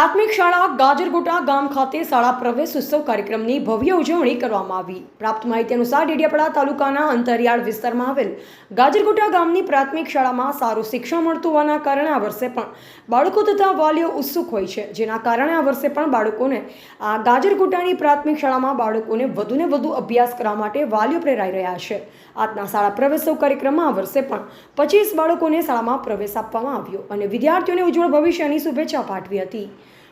પ્રાથમિક શાળા ગાજરગોટા ગામ ખાતે શાળા પ્રવેશ ઉત્સવ કાર્યક્રમની ભવ્ય ઉજવણી કરવામાં આવી. પ્રાપ્ત માહિતી અનુસાર ડેડિયાપાડા તાલુકાના અંતરિયાળ વિસ્તારમાં આવેલ ગાજરગોટા ગામની પ્રાથમિક શાળામાં સારું શિક્ષણ મળતું હોવાના કારણે આ વર્ષે પણ બાળકો તથા વાલીઓ ઉત્સુક હોય છે. જેના કારણે આ વર્ષે પણ બાળકોને આ ગાજરગોટાની પ્રાથમિક શાળામાં બાળકોને વધુને વધુ અભ્યાસ કરવા માટે વાલીઓ પ્રેરાઈ રહ્યા છે. આજના શાળા પ્રવેશોત્સવ કાર્યક્રમમાં આ વર્ષે પણ પચીસ બાળકોને શાળામાં પ્રવેશ આપવામાં આવ્યો અને વિદ્યાર્થીઓને ઉજ્જવળ ભવિષ્યની શુભેચ્છા પાઠવી હતી.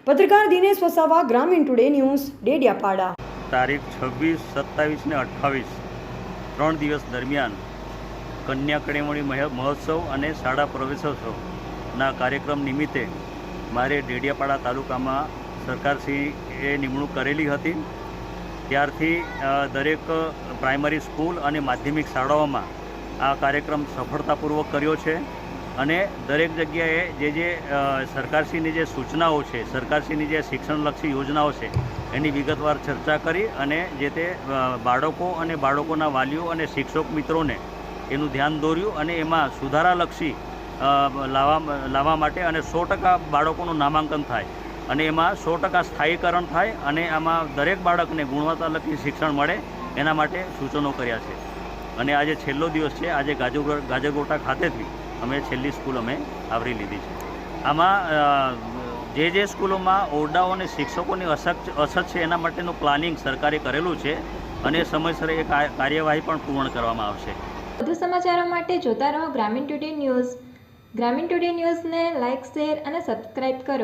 પત્રકાર દિનેશ વસાવા, ગ્રામીણ ટુડે ન્યૂઝ, ડેડિયાપાડા. તારીખ છવ્વીસ, સત્તાવીસ ને અઠ્ઠાવીસ, ત્રણ દિવસ દરમિયાન કન્યા કડેમણી મહોત્સવ અને શાળા પ્રવેશોત્સવના કાર્યક્રમ નિમિત્તે મારે ડેડિયાપાડા તાલુકામાં સરકારશ્રીએ નિમણૂક કરેલી હતી. ત્યારથી દરેક પ્રાઇમરી સ્કૂલ અને માધ્યમિક શાળાઓમાં આ કાર્યક્રમ સફળતાપૂર્વક કર્યો છે. અને દરેક જગ્યાએ જે જે સરકારશ્રીની જે સૂચનાઓ છે, સરકારશ્રીની જે શિક્ષણલક્ષી યોજનાઓ છે, એની વિગતવાર ચર્ચા કરી અને જે તે બાળકો અને બાળકોના વાલીઓ અને શિક્ષક મિત્રોને એનું ધ્યાન દોર્યું અને એમાં સુધારાલક્ષી લાવવા લાવવા માટે અને સો ટકા બાળકોનું નામાંકન થાય અને એમાં સો ટકા સ્થાયીકરણ થાય અને આમાં દરેક બાળકને ગુણવત્તાલક્ષી શિક્ષણ મળે, એના માટે સૂચનો કર્યા છે. અને આજે છેલ્લો દિવસ છે, આજે ગાજર ગાજરગોટા ખાતેથી અમે છેલ્લી સ્કૂલ અમે આવરી લીધી છે. આમાં જે જે સ્કૂલોમાં ઓરડાઓ અને શિક્ષકોની અછત અછત છે એના માટેનું પ્લાનિંગ સરકારે કરેલું છે અને સમયસર એ કાર્યવાહી પણ પૂર્ણ કરવામાં આવશે. વધુ સમાચારો માટે જોતા રહો Gramin today news. Gramin today ન્યૂઝને લાઇક શેર અને સબસ્ક્રાઇબ કરો.